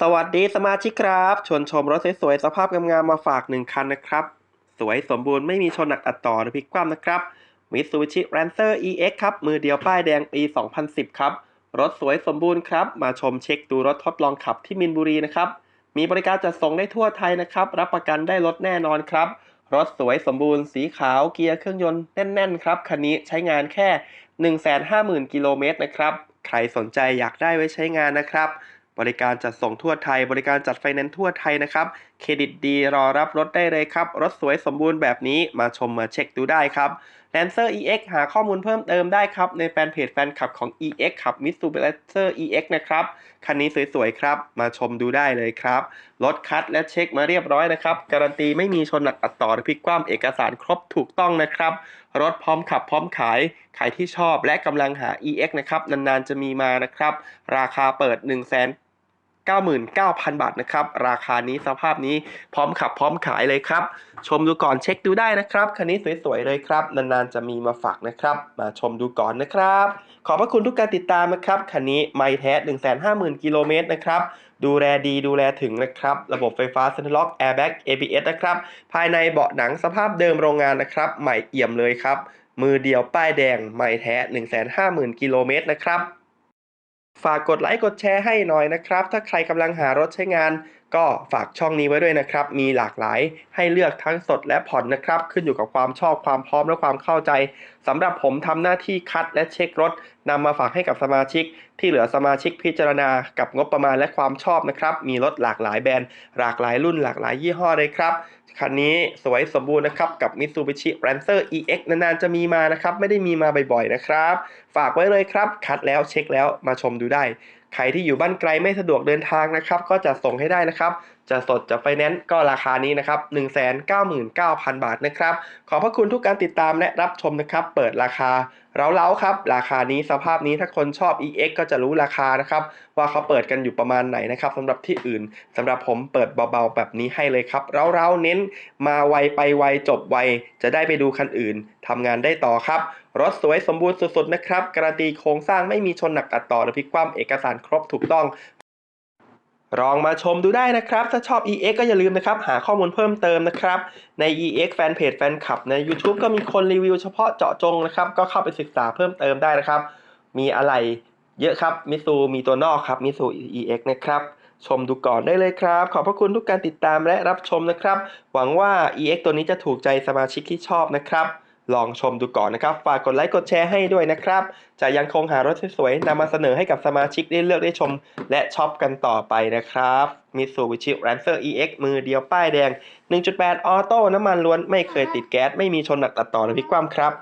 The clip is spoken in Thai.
สวัสดีสมาชิกครับชวนชมรถสวยๆสภาพงามๆมาฝากหนึ่งคันนะครับ สวยสมบูรณ์ไม่มีชนหนักอัดต่อหรือพลิกคว่ำนะครับ Mitsubishi Lancer EX ครับ มือเดียวป้ายแดงปี 2010 ครับ รถสวยสมบูรณ์ครับ มาชมเช็คดูรถทดลองขับที่มินบุรีนะครับ มีบริการจัดส่งได้ทั่วไทยนะครับ รับประกันได้รถแน่นอนครับ รถสวยสมบูรณ์สีขาวเกียร์เครื่องยนต์แน่นๆครับคันนี้ใช้งานแค่ 150,000 กิโลเมตรนะครับใครสนใจอยากได้ไว้ใช้งานนะครับ บริการจัดส่งทั่วไทย บริการจัดไฟแนนซ์ทั่วไทยนะครับ เครดิตดีรอรับรถได้เลยครับ รถสวยสมบูรณ์แบบนี้มาชมมาเช็คดูได้ครับ Lancer EX หาข้อมูลเพิ่มเติมได้ครับ ในแฟนเพจแฟนคลับของ EX ขับ Mitsubishi Lancer EX นะครับ คันนี้สวยๆครับ มาชมดูได้เลยครับ รถคัดและเช็คมาเรียบร้อยนะครับ การันตีไม่มีชนหนักอัดต่อหรือพลิกคว่ำเอกสารครบถูกต้องนะครับ รถพร้อมขับพร้อมขาย ใครที่ชอบและกำลังหา EX นะครับ นานๆจะมีมานะครับ ราคาเปิด1 0 0 0 0 0 99,000 บาทนะครับ ราคานี้สภาพนี้พร้อมขับพร้อมขายเลยครับ ชมดูก่อนเช็คดูได้นะครับคันนี้สวยๆเลยครับ นานๆจะมีมาฝากนะครับ มาชมดูก่อนนะครับ ขอบพระคุณทุกการติดตามนะครับคันนี้ไม่แท้ 150,000 กิโลเมตรนะครับ ดูแลดีดูแลถึงนะครับ ระบบไฟฟ้า Center Lock Airbag ABS นะครับ ภายในเบาะหนังสภาพเดิมโรงงานนะครับ ใหม่เอี่ยมเลยครับ มือเดียวป้ายแดงไม่แท้ 150,000 กิโลเมตรนะครับ ฝากกดไลค์กดแชร์ให้หน่อยนะครับ ถ้าใครกำลังหารถใช้งานก็ฝากช่องนี้ไว้ด้วยนะครับ มีหลากหลายให้เลือกทั้งสดและผ่อนนะครับ ขึ้นอยู่กับความชอบความพร้อมและความเข้าใจสำหรับผมทำหน้าที่คัดและเช็ครถนำมาฝากให้กับสมาชิก ที่เหลือสมาชิกพิจารณากับงบประมาณและความชอบนะครับ มีรถหลากหลายแบรนด์ หลากหลายรุ่นหลากหลายยี่ห้อเลยครับ คันนี้สวยสมบูรณ์นะครับ กับ Mitsubishi Lancer EX นานๆจะมีมานะครับ ไม่ได้มีมาบ่อยๆนะครับ ฝากไว้เลยครับ คัดแล้วเช็คแล้วมาชมดูได้ ใครที่อยู่บ้านไกลไม่สะดวกเดินทางนะครับ ก็จะส่งให้ได้นะครับ จะสดจะไฟแนนซ์ก็ราคานี้นะครับ 199,000 บาทนะครับ ขอบพระคุณทุกการติดตามและรับชมนะครับ เปิดราคาเล้าๆครับ ราคานี้สภาพนี้ถ้าคนชอบ EX ก็จะรู้ราคานะครับ ว่าเขาเปิดกันอยู่ประมาณไหนนะครับสำหรับที่อื่นสำหรับผมเปิดเบาๆแบบนี้ให้เลยครับเล้าๆเน้นมาไวไปไวจบไว จะได้ไปดูคันอื่นทำงานได้ต่อครับรถสวยสมบูรณ์สุดๆนะครับ การันตีโครงสร้างไม่มีชนหนักตัดต่อหรือพลิกคว่ำเอกสารครบถูกต้อง ลองมาชมดูได้นะครับ ถ้าชอบ EX ก็อย่าลืมนะครับ หาข้อมูลเพิ่มเติมนะครับ ใน EX แฟนเพจแฟนคลับใน YouTube ก็มีคนรีวิวเฉพาะเจาะจงนะครับ ก็เข้าไปศึกษาเพิ่มเติมได้นะครับ มีอะไรเยอะครับ มิซูมีตัวนอกครับ มิซู EX นะครับ ชมดูก่อนได้เลยครับ ขอบพระคุณทุกการติดตามและรับชมนะครับ หวังว่า EX ตัวนี้จะถูกใจสมาชิกที่ชอบนะครับ ลองชมดูก่อนนะครับ ฝากกดไลค์กดแชร์ให้ด้วยนะครับ จะยังคงหารถสวยๆนำมาเสนอให้กับสมาชิกได้เลือกได้ชม และช็อปกันต่อไปนะครับ Mitsubishi Lancer EX มือเดียวป้ายแดง 1.8 ออโต้น้ำมันล้วนไม่เคยติดแก๊ส ไม่มีชนหนักตัดต่อหรือพลิกคว่ำครับ